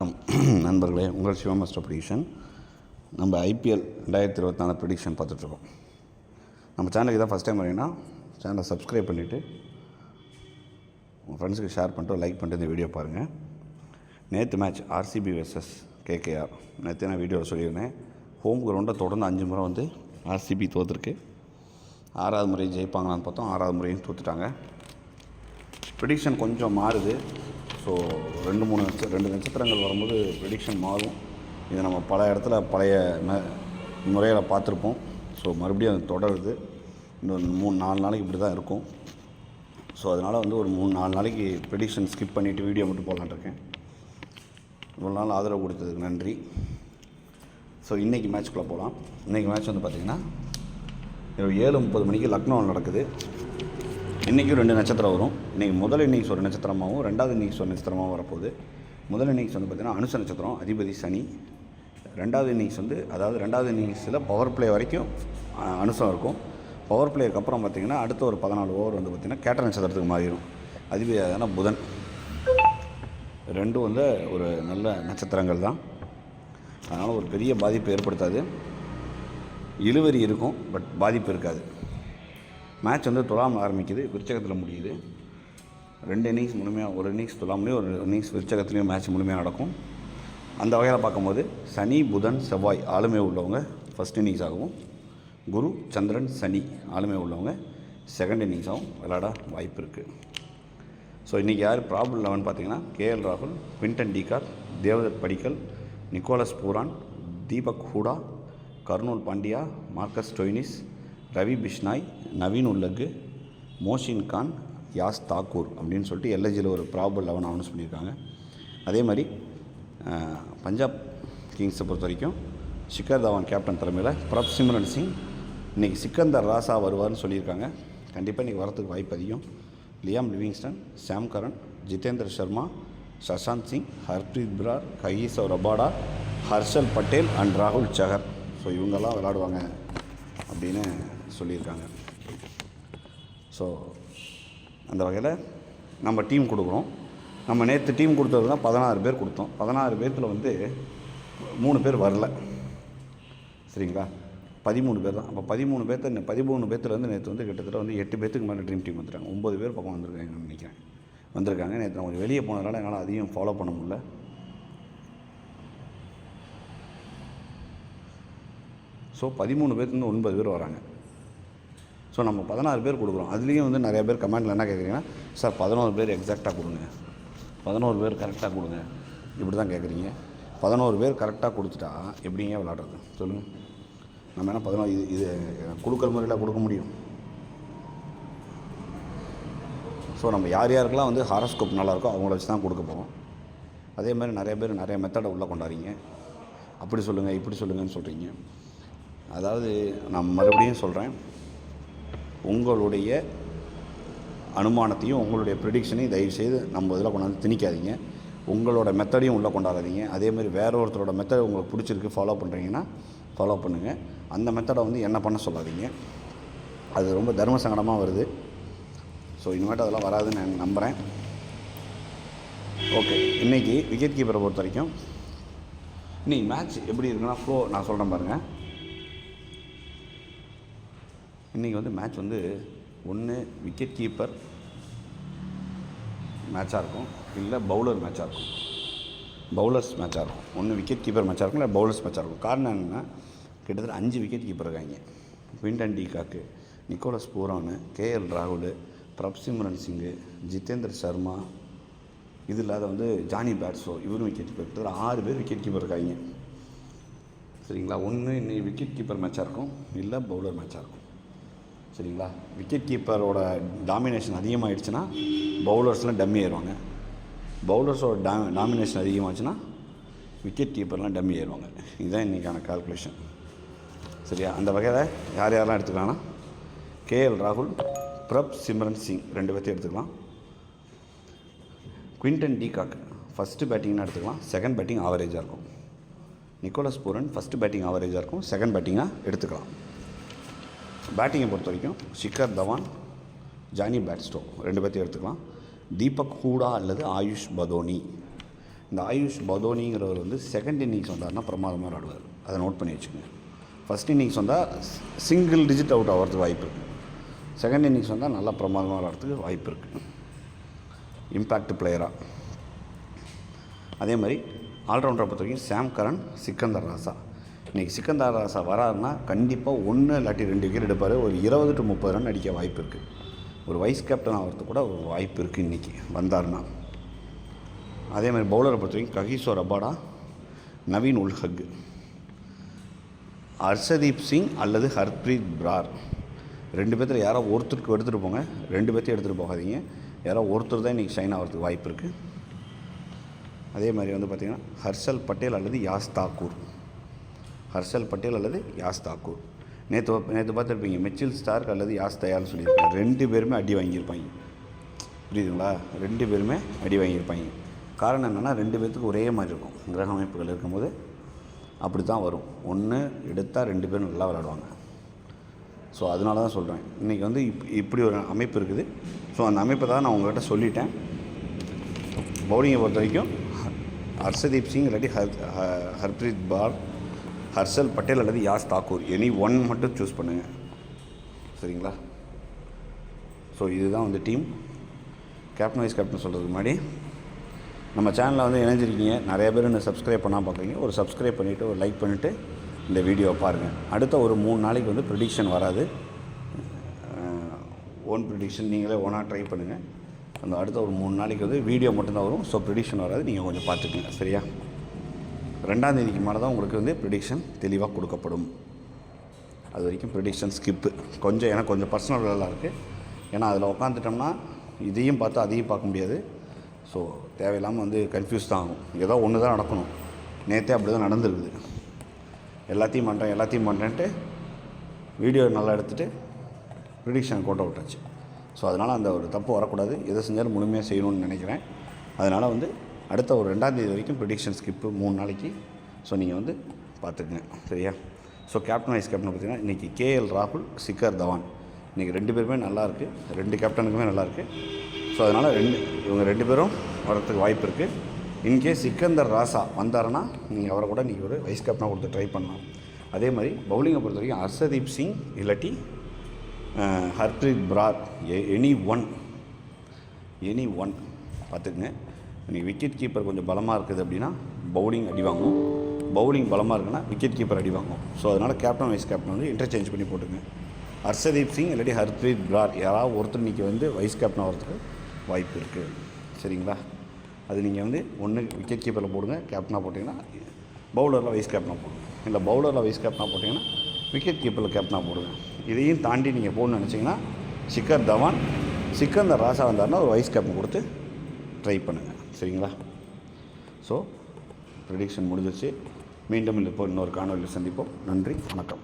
நண்பர்களே உங்கள் Siva master prediction நம்ம ஐபிஎல் ரெண்டாயிரத்தி இருபத்தி நாலு ப்ரிடிக்ஷன் பார்த்துட்ருக்கோம். நம்ம சேனலுக்கு தான் ஃபஸ்ட் டைம் வரீங்கன்னா சேனலை சப்ஸ்கிரைப் பண்ணிவிட்டு உங்கள் ஃப்ரெண்ட்ஸுக்கு ஷேர் பண்ணிட்டு லைக் பண்ணிட்டு இந்த வீடியோ பாருங்கள் நேற்று மேட்ச் ஆர்சிபி வெர்சஸ் கேகேஆர் நேற்று நான் வீடியோவில் சொல்லியிருந்தேன்? ஹோம் கிரவுண்டை தொடர்ந்து அஞ்சு முறை வந்து ஆர்சிபி தோற்றுருக்கு ஆறாவது முறை ஜெயிப்பாங்களான்னு பார்த்தோம். ஆறாவது முறையும் தோற்றுட்டாங்க ப்ரிடிக்ஷன் கொஞ்சம் மாறுது. ஸோ ரெண்டு மூணு ரெண்டு நட்சத்திரங்கள் வரும்போது ப்ரெடிக்ஷன் மாறும். இதை நம்ம பல இடத்துல பழைய முறையில் பார்த்துருப்போம். ஸோ மறுபடியும் அது தொடருது. இன்னொரு மூணு நாலு நாளைக்கு இப்படி தான் இருக்கும். ஸோ அதனால் வந்து ஒரு மூணு நாலு நாளைக்கு ப்ரெடிக்ஷன் ஸ்கிப் பண்ணிவிட்டு வீடியோ மட்டும் போடலான்னு இவ்வளோ நாள் ஆதரவு கொடுத்ததுக்கு நன்றி. ஸோ இன்றைக்கி மேட்ச்குள்ளே போகலாம் இன்றைக்கி மேட்ச் வந்து பார்த்திங்கன்னா இரவு ஏழு முப்பது மணிக்கு லக்னோவில் நடக்குது. இன்றைக்கும் ரெண்டு நட்சத்திரம் வரும். இன்றைக்கி முதல் இன்னிங்ஸ் ஒரு நட்சத்திரமாகவும் ரெண்டாவது இன்னிங்ஸ் ஒரு நட்சத்திரமாகவும் வரப்போகுது. முதல் இன்னிங்ஸ் வந்து பார்த்திங்கன்னா அனுச நட்சத்திரம் அதிபதி சனி. ரெண்டாவது இன்னிங்ஸ் வந்து அதாவது ரெண்டாவது இன்னிங்ஸில் பவர் பிளே வரைக்கும் அனுசம் இருக்கும். பவர் பிளேக்கு அப்புறம் பார்த்திங்கன்னா அடுத்த ஒரு பதினாலு ஓவர் வந்து பார்த்திங்கன்னா கேட்ட நட்சத்திரத்துக்கு மாறிடும் அதிபதி அதனால் புதன். ரெண்டும் வந்து ஒரு நல்ல நட்சத்திரங்கள் தான். அதனால் ஒரு பெரிய பாதிப்பு ஏற்படுத்தாது. இழுவரி இருக்கும் பட் பாதிப்பு இருக்காது. மேட்ச் வந்து துலாம் ஆரம்பிக்குது விருச்சகத்தில் முடியுது. ரெண்டு இன்னிங்ஸ் முழுமையாக ஒரு இன்னிங்ஸ் துலாம்லேயும் ஒரு இன்னிங்ஸ் விருச்சகத்துலேயும் மேட்ச் முழுமையாக நடக்கும். அந்த வகையில் பார்க்கும்போது சனி புதன் செவ்வாய் ஆளுமை உள்ளவங்க ஃபஸ்ட் இன்னிங்ஸ் ஆகவும் குரு சந்திரன் சனி ஆளுமை உள்ளவங்க செகண்ட் இன்னிங்ஸாகவும் விளையாட வாய்ப்பு இருக்குது ஸோ இன்றைக்கி யார் ப்ராப்ளம் லெவன் பார்த்தீங்கன்னா கேஎல் ராகுல் Quinton de Kock Devdutt Padikkal Nicholas Pooran Deepak Hooda Krunal Pandya Marcus Stoinis Ravi Bishnoi Naveen ul Haq Mohsin Khan Yash Thakur அப்படின்னு சொல்லிட்டு எல்ஐஜியில் ஒரு ப்ராபல் லெவன் ஆகணும்னு சொல்லியிருக்காங்க அதே மாதிரி பஞ்சாப் கிங்ஸை பொறுத்த வரைக்கும் ஷிகர் தவான் கேப்டன் தலைமையில் பிரப் சிம்ரன் சிங் இன்றைக்கி சிக்கந்தர் ராசா வருவார்னு சொல்லியிருக்காங்க. கண்டிப்பாக இன்றைக்கி வரத்துக்கு வாய்ப்பு அதிகம். Liam Livingstone Sam Curran Jitendra Sharma Shashank Singh Harpreet Brar Kagiso Rabada Harshal Patel and ராகுல் சஹர். ஸோ இவங்கெல்லாம் விளாடுவாங்க அப்படின்னு சொல்லியிருக்காங்க. ஸோ அந்த வகையில் நம்ம டீம் கொடுக்குறோம். நம்ம நேற்று டீம் கொடுத்தது தான் பதினாறு பேர் கொடுத்தோம். பதினாறு பேர்த்தில் வந்து மூணு பேர் வரல. சரிங்களா? பதிமூணு பேர் தான். அப்போ பதிமூணு பேர்த்த பதிமூணு பேர்த்தில் வந்து நேற்று வந்து கிட்டத்தட்ட வந்து எட்டு பேர்த்துக்கு மேலே ட்ரீம் டீம் வந்துட்டாங்க. ஒம்பது பேர் பக்கம் வந்திருக்காங்கன்னு நினைக்கிறேன். வந்திருக்காங்க. நேற்று நான் கொஞ்சம் வெளியே போனதுனால என்னால் அதையும் ஃபாலோ பண்ண முடியல. ஸோ பதிமூணு பேர்த்துலேருந்து ஒன்பது பேர் வராங்க. ஸோ நம்ம பதினாறு பேர் கொடுக்குறோம். அதுலேயும் வந்து நிறைய பேர் கமெண்டில் என்ன கேட்குறீங்கன்னா சார் பதினோரு பேர் எக்ஸாக்டாக கொடுங்க. பதினோரு பேர் கரெக்டாக கொடுங்க. இப்படி தான் கேட்குறீங்க. பதினோரு பேர் கரெக்டாக கொடுத்துட்டா எப்படிங்க விளாட்றது சொல்லுங்கள் நம்ம என்ன பதினோரு இது இது குழுக்கள் முறையில் கொடுக்க முடியும். ஸோ நம்ம யார் யாருக்கெல்லாம் வந்து ஹாரஸ்கோப் நல்லாயிருக்கோ அவங்கள வச்சு தான் கொடுக்க போகிறோம் அதே மாதிரி நிறைய பேர் நிறைய மெத்தடை உள்ளே கொண்டாடுறீங்க. அப்படி சொல்லுங்கள் இப்படி சொல்லுங்கன்னு சொல்கிறீங்க அதாவது நான் மறுபடியும் சொல்கிறேன் உங்களுடைய அனுமானத்தையும் உங்களுடைய ப்ரிடிக்ஷனையும் தயவுசெய்து நம்ம இதில் கொண்டாந்து திணிக்காதீங்க. உங்களோட மெத்தடையும் உள்ளே கொண்டாடாதீங்க. அதே மாதிரி வேற ஒருத்தரோட மெத்தட் உங்களுக்கு பிடிச்சிருக்கு ஃபாலோ பண்ணுறீங்கன்னா ஃபாலோ பண்ணுங்கள் அந்த மெத்தடை வந்து என்ன பண்ண சொல்லாதீங்க. அது ரொம்ப தர்ம சங்கடமாக வருது. ஸோ இனிமேட்டு அதெல்லாம் வராதுன்னு நான் நம்புகிறேன் ஓகே இன்றைக்கி விக்கெட் கீப்பரை பொறுத்த வரைக்கும் இன்னைக்கு மேட்ச் எப்படி இருக்குன்னா ஃப்ளோ நான் சொல்கிறேன் பாருங்கள் இன்றைக்கி வந்து மேட்ச் வந்து ஒன்று விக்கெட் கீப்பர் மேட்சாக இருக்கும். இல்லை பவுலர் மேட்சாக இருக்கும். பவுலர்ஸ் மேட்சாக இருக்கும். ஒன்று விக்கெட் கீப்பர் மேட்சாக இருக்கும் இல்லை பவுலர்ஸ் மேட்சாக இருக்கும். காரணம் என்னென்னா கிட்டத்தட்ட அஞ்சு விக்கெட் கீப்பர் இருக்காங்க. Quinton de Kock Nicholas Pooran KL ராகுல் பிரப்சிம்ரன் சிங்கு ஜிதேந்தர் சர்மா இது இல்லாத வந்து ஜானி பேட்ஸோ இவரும் விக்கெட் கீப்பர் கிட்டத்தட்ட ஆறு பேர் விக்கெட் கீப்பர் இருக்காங்க. சரிங்களா? ஒன்று இன்னைக்கு விக்கெட் கீப்பர் மேட்சாக இருக்கும் இல்லை பவுலர் மேட்சாக இருக்கும். சரிங்களா? விக்கெட் கீப்பரோட டாமினேஷன் அதிகமாகிடுச்சுன்னா பவுலர்ஸ்லாம் டம்மி ஆயிடுவாங்க பவுலர்ஸோட டா டாமினேஷன் அதிகமாச்சுன்னா விக்கெட் கீப்பர்லாம் டம்மி ஆயிடுவாங்க இதுதான் இன்றைக்கான கால்குலேஷன் சரியா? அந்த வகையில் யார் யாரெல்லாம் எடுத்துக்கலாம்னா கேஎல் ராகுல் பிரப் சிம்ரன் சிங் ரெண்டு பேர்த்தையும் எடுத்துக்கலாம். குவிண்டன் டிகாக் ஃபஸ்ட்டு பேட்டிங்னு எடுத்துக்கலாம். செகண்ட் பேட்டிங் ஆவரேஜாக இருக்கும். நிக்கோலஸ் பூரன் ஃபஸ்ட்டு பேட்டிங் ஆவரேஜாக இருக்கும். செகண்ட் பேட்டிங்காக எடுத்துக்கலாம். பேட்டிங்கை பொறுத்த வரைக்கும் ஷிகர் தவான் ஜானி பேட்ஸ்டோ ரெண்டு பேர்த்தையும் எடுத்துக்கலாம். தீபக் ஹூடா அல்லது ஆயுஷ் பதோனி. இந்த ஆயுஷ் பதோனிங்கிறவர் வந்து செகண்ட் இன்னிங்ஸ் வந்தார்னா பிரமாதமாக விளாடுவார். அதை நோட் பண்ணி வச்சுக்கோங்க. ஃபஸ்ட் இன்னிங்ஸ் வந்தால் சிங்கிள் டிஜிட் அவுட் ஆகிறதுக்கு வாய்ப்பு இருக்குது செகண்ட் இன்னிங்ஸ் வந்தால் நல்லா பிரமாதமாக விளாட்றதுக்கு வாய்ப்பு இருக்குது இம்பேக்ட் பிளேயராக அதே மாதிரி ஆல்ரவுண்டரை பொறுத்த வரைக்கும் சாம் கரன் சிக்கந்தர் ராசா. இன்றைக்கி சிக்கந்தார் ராசா வராருன்னா கண்டிப்பாக ஒன்று இல்லாட்டி ரெண்டு விக்கெட் எடுப்பார். ஒரு இருபது டு முப்பது ரன் அடிக்க வாய்ப்பு இருக்குது ஒரு வைஸ் கேப்டன் ஆகிறதுக்கு கூட ஒரு வாய்ப்பு இருக்குது இன்றைக்கி வந்தாருன்னா. அதே மாதிரி பவுலரை பொறுத்த வரைக்கும் ககிசோ ரபாடா நவீன் உல் ஹக் ஹர்ஷதீப் சிங் அல்லது ஹர்ப்ரீத் பிரார். ரெண்டு பேர்த்தில் யாரோ ஒருத்தருக்கு எடுத்துகிட்டு போங்க. ரெண்டு பேர்த்தையும் எடுத்துகிட்டு போகாதீங்க. யாரோ ஒருத்தர் தான் இன்றைக்கி ஷைன் ஆகிறதுக்கு வாய்ப்பு இருக்குது அதே மாதிரி வந்து பார்த்திங்கன்னா ஹர்ஷல் பட்டேல் அல்லது யாஸ் தாக்கூர். ஹர்ஷல் பட்டேல் அல்லது யாஸ் தாக்கூர். நேற்று நேற்று பார்த்துருப்பீங்க மிச்சில் ஸ்டார்க் அல்லது யாஸ் தயார்னு சொல்லியிருப்பாங்க. ரெண்டு பேருமே அடி வாங்கியிருப்பாங்க. புரியுதுங்களா? ரெண்டு பேருமே அடி வாங்கியிருப்பாங்க. காரணம் என்னென்னா ரெண்டு பேர்த்துக்கு ஒரே மாதிரி இருக்கும். கிரக அமைப்புகள் இருக்கும்போது அப்படி தான் வரும். ஒன்று எடுத்தால் ரெண்டு பேரும் நல்லா விளாடுவாங்க ஸோ அதனால தான் சொல்கிறேன் இன்றைக்கி வந்து இப் இப்படி ஒரு அமைப்பு இருக்குது. ஸோ அந்த அமைப்பை தான் நான் உங்கள்கிட்ட சொல்லிட்டேன். பவுலிங்கை பொறுத்த வரைக்கும் ஹர்ஷதீப் சிங் இல்லாட்டி ஹர் ஹ- ஹர்ப்ரீத் பார் ஹர்ஷல் பட்டேல் அல்லது யாஸ் தாக்கூர். எனி ஒன் மட்டும் சூஸ் பண்ணுங்கள் சரிங்களா? ஸோ இதுதான் வந்து டீம் கேப்டன் வைஸ் கேப்டன் சொல்கிறதுக்கு முன்னாடி நம்ம சேனலில் வந்து இணைஞ்சிருக்கீங்க. நிறைய பேர் இன்னும் சப்ஸ்கிரைப் பண்ணால் பார்க்குறீங்க ஒரு சப்ஸ்கிரைப் பண்ணிவிட்டு ஒரு லைக் பண்ணிவிட்டு இந்த வீடியோவை பாருங்கள் அடுத்த ஒரு மூணு நாளைக்கு வந்து ப்ரிடிக்ஷன் வராது. ஓன் ப்ரிடிக்ஷன் நீங்களே ஓனாக ட்ரை பண்ணுங்கள் அந்த அடுத்த ஒரு மூணு நாளைக்கு வந்து வீடியோ மட்டும்தான் வரும். ஸோ ப்ரிடிக்ஷன் வராது. நீங்கள் கொஞ்சம் பார்த்துக்குங்க. சரியா? ரெண்டாம் தேதிக்கு மேலே தான் உங்களுக்கு வந்து ப்ரிடிக்ஷன் தெளிவாக கொடுக்கப்படும். அது வரைக்கும் ப்ரிடிக்ஷன் ஸ்கிப்பு கொஞ்சம் ஏன்னா கொஞ்சம் பர்சனல் வேலை இருக்குது ஏன்னா அதில் உட்காந்துட்டோம்னா இதையும் பார்த்து அதையும் பார்க்க முடியாது. ஸோ தேவையில்லாமல் வந்து கன்ஃபியூஸ் தான் ஆகும். ஏதோ ஒன்று தான் நடக்கணும். நேற்றே அப்படி தான் நடந்துருக்குது. எல்லாத்தையும் பண்ணுறேன் எல்லாத்தையும் பண்ணுறேன்ட்டு வீடியோ நல்லா எடுத்துகிட்டு ப்ரிடிக்ஷன் கோட்டை விட்டாச்சு. ஸோ அதனால் அந்த ஒரு தப்பு வரக்கூடாது. எதை செஞ்சாலும் முழுமையாக செய்யணும்னு நினைக்கிறேன். அதனால் வந்து அடுத்த ஒரு ரெண்டாந்தேதி வரைக்கும் ப்ரிடிக்ஷன் ஸ்கிப்பு மூணு நாளைக்கு. ஸோ நீங்கள் வந்து பார்த்துக்குங்க. சரியா? ஸோ கேப்டன் வைஸ் கேப்டன் பார்த்தீங்கன்னா இன்றைக்கி கேஎல் ராகுல் சிக்கர் தவான். இன்றைக்கி ரெண்டு பேருமே நல்லாயிருக்கு ரெண்டு கேப்டனுக்குமே நல்லாயிருக்கு ஸோ அதனால் ரெண்டு இவங்க ரெண்டு பேரும் வரத்துக்கு வாய்ப்பு இருக்குது இன்கேஸ் சிக்கந்தர் ராசா வந்தாருன்னா நீங்கள் அவரை கூட நீங்கள் ஒரு வைஸ் கேப்டனாக கொடுத்து ட்ரை பண்ணலாம். அதே மாதிரி பவுலிங்கை பொறுத்த வரைக்கும் ஹர்ஷதீப் சிங் இல்லாட்டி Harpreet Brar any one any one பார்த்துக்குங்க. இன்றைக்கி விக்கெட் கீப்பர் கொஞ்சம் பலமாக இருக்குது அப்படின்னா பவுலிங் அடி வாங்கும் பவுலிங் பலமாக இருக்குன்னா விக்கெட் கீப்பர் அடி வாங்கும் ஸோ அதனால் கேப்டன் வைஸ் கேப்டன் வந்து இன்டர்சேஞ்ச் பண்ணி போட்டுங்க ஹர்ஷதீப் சிங் இல்லாட்டி ஹர்ப்ரீத் பிரார் யாராவது ஒருத்தர் இன்றைக்கி வந்து வைஸ் கேப்டன் ஆகிறதுக்கு வாய்ப்பு இருக்குது சரிங்களா? அது நீங்கள் வந்து ஒன்று விக்கெட் கீப்பரில் போடுங்க கேப்டனாக போட்டிங்கன்னா பவுலரில் வைஸ் கேப்டனாக போடுங்க. இல்லை பவுலரில் வைஸ் கேப்டனாக போட்டிங்கன்னா விக்கெட் கீப்பரில் கேப்டனாக போடுங்க. இதையும் தாண்டி நீங்கள் போடணும்னு நினச்சிங்கன்னா சிக்கர் தவான் சிக்கந்தர் ராசா வந்தாருன்னா ஒரு வைஸ் கேப்டன் கொடுத்து ட்ரை பண்ணுங்கள் சரிங்களா? ஸோ ப்ரிடிக்ஷன் முடிஞ்சிச்சு மீண்டும் இப்போ இன்னொரு காணொலியில் சந்திப்போம். நன்றி வணக்கம்.